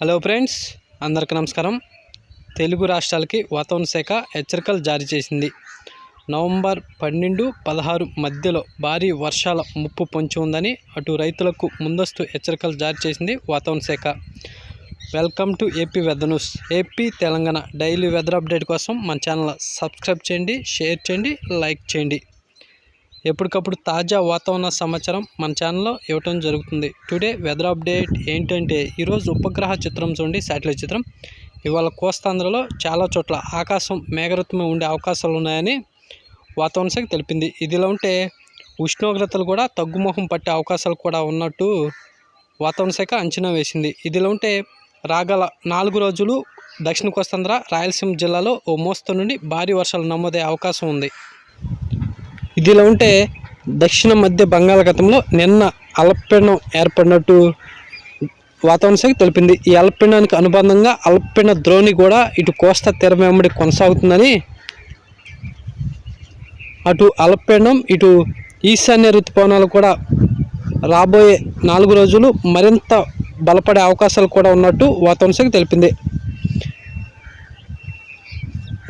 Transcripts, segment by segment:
Hello friends అందరికీ నమస్కారం. తెలుగు రాష్ట్రాలకి వాతావరణ శాఖ హెచ్చరికలు జారీ చేసింది. నవంబర్ పన్నెండు పదహారు మధ్యలో భారీ వర్షాల ముప్పు పొంచి ఉందని అటు రైతులకు ముందస్తు హెచ్చరికలు జారీ చేసింది వాతావరణ శాఖ. Welcome to AP weather news. AP Telangana daily weather update కోసం మన ఛానల్ సబ్స్క్రైబ్ చేయండి షేర్ చేయండి లైక్ చేయండి. ఎప్పటికప్పుడు తాజా వాతావరణ సమాచారం మన ఛానల్లో ఇవ్వటం జరుగుతుంది. టుడే వెదర్ అప్డేట్ ఏంటంటే ఈరోజు ఉపగ్రహ చిత్రం చూడండి శాటిలైట్ చిత్రం. ఇవాళ కోస్తాంధ్రలో చాలా చోట్ల ఆకాశం మేఘరత్వం ఉండే అవకాశాలు ఉన్నాయని వాతావరణ శాఖ తెలిపింది. ఇదిలా ఉంటే ఉష్ణోగ్రతలు కూడా తగ్గుముఖం పట్టే అవకాశాలు కూడా ఉన్నట్టు వాతావరణ శాఖ అంచనా వేసింది. ఇదిలా ఉంటే రాగల నాలుగు రోజులు దక్షిణ కోస్తాంధ్ర రాయలసీమ జిల్లాలో ఓ మోస్తరు నుండి భారీ వర్షాలు నమోదయ్యే అవకాశం ఉంది. ఇదిలా ఉంటే దక్షిణ మధ్య బంగాళాఖాతంలో నిన్న అల్పపీడనం ఏర్పడినట్టు వాతావరణ శాఖ తెలిపింది. ఈ అల్పపీడనానికి అనుబంధంగా అల్పపీడన ద్రోణి కూడా ఇటు కోస్తా తీరం వెంబడి కొనసాగుతుందని అటు అల్పపీడనం ఇటు ఈశాన్య ఋతుపవనాలు కూడా రాబోయే నాలుగు రోజులు మరింత బలపడే అవకాశాలు కూడా ఉన్నట్టు వాతావరణ శాఖ తెలిపింది.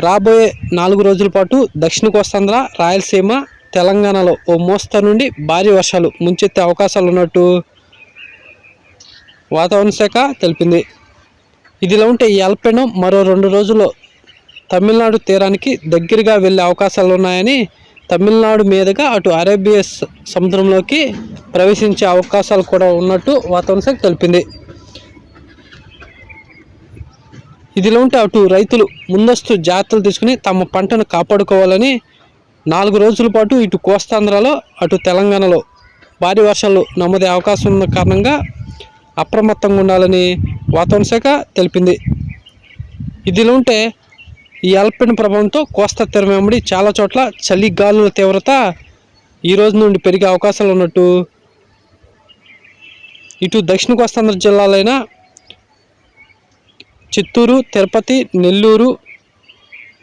రాబోయే నాలుగు రోజుల పాటు దక్షిణ కోస్తాంధ్ర రాయలసీమ తెలంగాణలో ఓ మోస్తరు నుండి భారీ వర్షాలు ముంచెత్తే అవకాశాలు ఉన్నట్టు వాతావరణ శాఖ తెలిపింది. ఇదిలా ఉంటే ఈ అల్పపీడనం మరో రెండు రోజుల్లో తమిళనాడు తీరానికి దగ్గరగా వెళ్ళే అవకాశాలు ఉన్నాయని తమిళనాడు మీదుగా అటు అరేబియా సముద్రంలోకి ప్రవేశించే అవకాశాలు కూడా ఉన్నట్టు వాతావరణ శాఖ తెలిపింది. ఇదిలా ఉంటే అటు రైతులు ముందస్తు జాగ్రత్తలు తీసుకుని తమ పంటను కాపాడుకోవాలని నాలుగు రోజుల పాటు ఇటు కోస్తాంధ్రలో అటు తెలంగాణలో భారీ వర్షాలు నమోదే అవకాశం ఉన్న కారణంగా అప్రమత్తంగా ఉండాలని వాతావరణ శాఖ తెలిపింది. ఇదిలో ఉంటే ఈ అల్పిన ప్రభావంతో కోస్తా తీరం వెంబడి చాలా చోట్ల చలి గాలుల తీవ్రత ఈ రోజు నుండి పెరిగే అవకాశాలు ఉన్నట్టు ఇటు దక్షిణ కోస్తాంధ్ర జిల్లాలైన చిత్తూరు తిరుపతి నెల్లూరు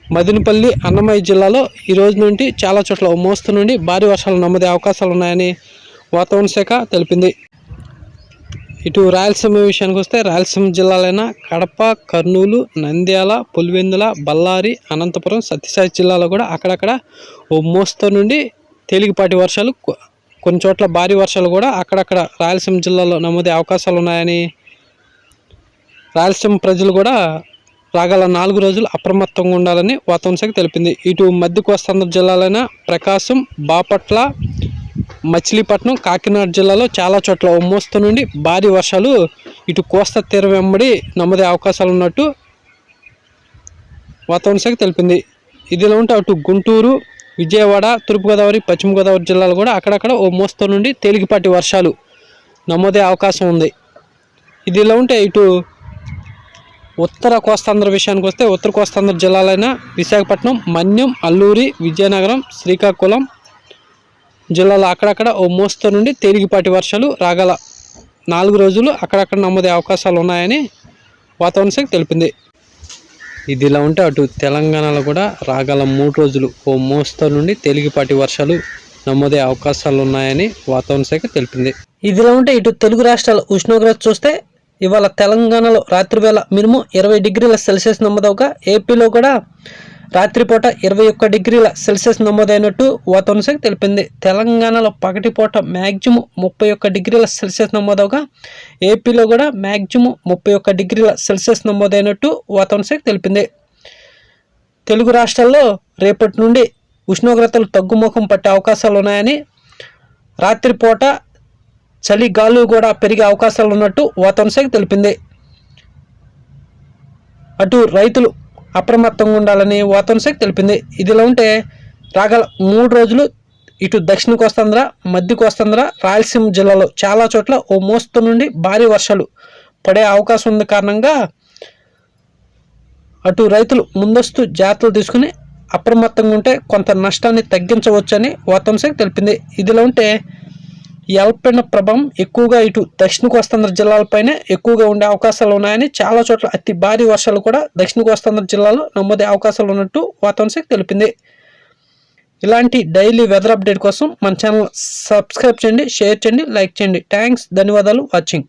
మదినపల్లి అన్నమయ్య జిల్లాలో ఈ రోజు నుండి చాలా చోట్ల ఓ మోస్తరు నుండి భారీ వర్షాలు నమ్మదే అవకాశాలు ఉన్నాయని వాతావరణ శాఖ తెలిపింది. ఇటు రాయలసీమ విషయానికి వస్తే రాయలసీమ జిల్లాలైన కడప కర్నూలు నంద్యాల పులివెందుల బళ్ళారి అనంతపురం సత్యసాయి జిల్లాలో కూడా అక్కడక్కడ ఓ మోస్తరు నుండి తేలికపాటి వర్షాలు కొన్ని చోట్ల భారీ వర్షాలు కూడా అక్కడక్కడ రాయలసీమ జిల్లాలో నమోదే అవకాశాలు ఉన్నాయని రాయలసీమ ప్రజలు కూడా రాగల నాలుగు రోజులు అప్రమత్తంగా ఉండాలని వాతావరణ శాఖ తెలిపింది. ఇటు మధ్య కోస్తాంధ్ర జిల్లాలైన ప్రకాశం బాపట్ల మచిలీపట్నం కాకినాడ జిల్లాలో చాలా చోట్ల ఓ నుండి భారీ వర్షాలు ఇటు కోస్తా తీరం వెంబడి నమోదే అవకాశాలు ఉన్నట్టు వాతావరణ శాఖ తెలిపింది. ఇదిలా ఉంటే అటు గుంటూరు విజయవాడ తూర్పుగోదావరి పశ్చిమ గోదావరి జిల్లాలు కూడా అక్కడక్కడ ఓ మోస్తరు నుండి తేలికపాటి వర్షాలు నమోదే అవకాశం ఉంది. ఇదిలా ఉంటే ఇటు ఉత్తర కోస్తాంధ్ర విషయానికి వస్తే ఉత్తర కోస్తాంధ్ర జిల్లాలైన విశాఖపట్నం మన్యం అల్లూరి విజయనగరం శ్రీకాకుళం జిల్లాలో అక్కడక్కడ ఓ మోస్తరు నుండి తేలికపాటి వర్షాలు రాగల నాలుగు రోజులు అక్కడక్కడ నమోదే అవకాశాలు ఉన్నాయని వాతావరణ శాఖ తెలిపింది. ఇది ఇలా ఉంటే అటు తెలంగాణలో కూడా రాగల మూడు రోజులు ఓ మోస్తరు నుండి తేలికపాటి వర్షాలు నమ్మదే అవకాశాలు ఉన్నాయని వాతావరణ శాఖ తెలిపింది. ఇదిలా ఉంటే ఇటు తెలుగు రాష్ట్రాల ఉష్ణోగ్రత చూస్తే ఇవాళ తెలంగాణలో రాత్రివేళ మినిమం ఇరవై డిగ్రీల సెల్సియస్ నమోదవగా ఏపీలో కూడా రాత్రిపూట ఇరవై ఒక్క డిగ్రీల సెల్సియస్ నమోదైనట్టు వాతావరణ శాఖ తెలిపింది. తెలంగాణలో పగటిపూట మ్యాక్సిమం ముప్పై ఒక్క డిగ్రీల సెల్సియస్ నమోదవగా ఏపీలో కూడా మ్యాక్సిమం ముప్పై ఒక్క డిగ్రీల సెల్సియస్ నమోదైనట్టు వాతావరణ శాఖ తెలిపింది. తెలుగు రాష్ట్రాల్లో రేపటి నుండి ఉష్ణోగ్రతలు తగ్గుముఖం పట్టే అవకాశాలు ఉన్నాయని రాత్రిపూట చలి గాలు కూడా పెరిగే అవకాశాలు ఉన్నట్టు వాతావరణ శాఖ తెలిపింది. అటు రైతులు అప్రమత్తంగా ఉండాలని వాతావరణ శాఖ తెలిపింది. ఇదిలా ఉంటే రాగల మూడు రోజులు ఇటు దక్షిణ కోస్తాంధ్ర మధ్య కోస్తాంధ్ర రాయలసీమ జిల్లాలో చాలా చోట్ల ఓ మోస్తు నుండి భారీ వర్షాలు పడే అవకాశం ఉంది కారణంగా అటు రైతులు ముందస్తు జాగ్రత్తలు తీసుకుని అప్రమత్తంగా ఉంటే కొంత నష్టాన్ని తగ్గించవచ్చని వాతావరణ శాఖ తెలిపింది. ఇదిలా ఉంటే ఈ అల్పపీడన ప్రభావం ఎక్కువగా ఇటు దక్షిణ కోస్తాంధ్ర జిల్లాలపైనే ఎక్కువగా ఉండే అవకాశాలు ఉన్నాయని చాలా చోట్ల అతి భారీ వర్షాలు కూడా దక్షిణ కోస్తాంధ్ర జిల్లాలో నమోదే అవకాశాలు ఉన్నట్టు వాతావరణ శాఖ తెలిపింది. ఇలాంటి డైలీ వెదర్ అప్డేట్ కోసం మన ఛానల్ సబ్స్క్రైబ్ చేయండి షేర్ చేయండి లైక్ చేయండి. థ్యాంక్స్ ధన్యవాదాలు వాచింగ్.